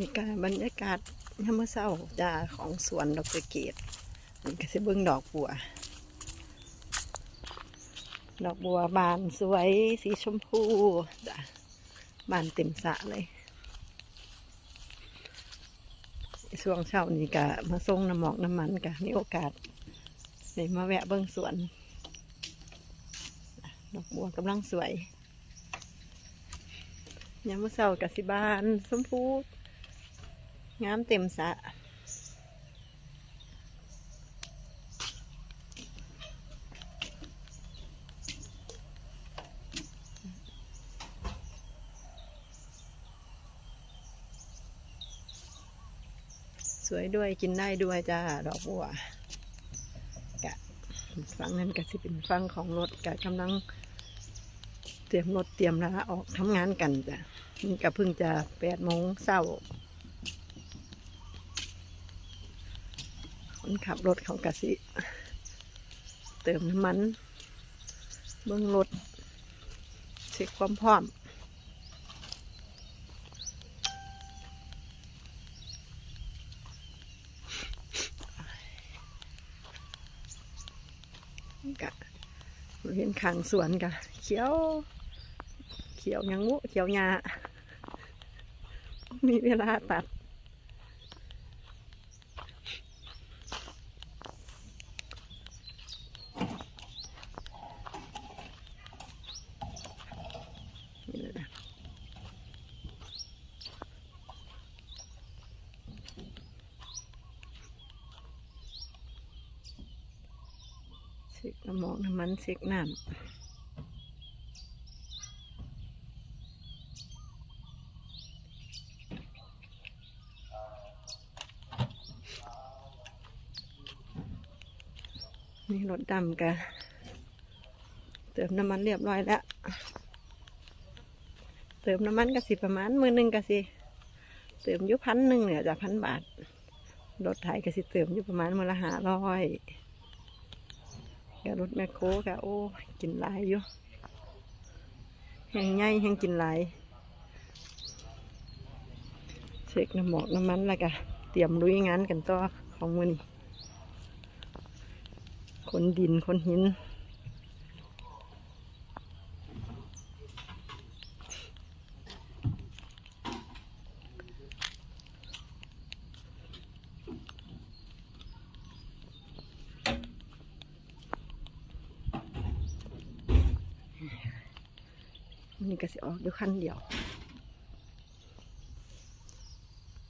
มีการบรรยากาศยามมื้อเช้าจ้าของสวนดอกเกตนี่ก็สิเบิ่งดอกบัว ดอกบัวบานสวยสีชมพูจ้ะบานเต็มสระเลยช่วงเช้านี้ก็มาส่งน้ำหมอกน้ำมันก็มีโอกาสได้มาแวะเบิ่งสวน ดอกบัวกำลังสวยยามมื้อเช้ากับสิบานชมพู งามเต็มสะสวยด้วยกินได้ด้วยจ้า ดอกบัวกะฟังนั้นก็สิเป็นฟังของรถกะกำลัง เตรียมรถเตรียมลาออกทำงานกันจ้ะนี่ก็เพิ่งจะแปดโมงเช้า คนขับรถเขากะสิ เติมน้ำมัน เบื้องรถเช็คความพร้อมกะเห็นขางสวนกะเขียว เขียวยังวุเขียวหญ้ามีเวลาตัด เลยนะเช็คน้ำมอกน้ำมันเช็คน้ำนี่รถดำกันเติมน้ำมันเรียบร้อยแล้ว เติมน้ำมันก็สิประมาณมือหนึ่งก็สิเติมอยู่พันหนึ่งเนี่ยจากพันบาทรถไถก็สิเติมอยู่ประมาณมือละห้าร้อยกับรถแมคโครก็โอ้กินหลายอยู่แห้งใหญ่แห้งกินหลายเช็คน้ำหมอกน้ำมันแล้วก็เตรียมลุยงานกันต่อของมือนี้คนดินคนหิน นี่ก็สิออกอยู่คันเดียว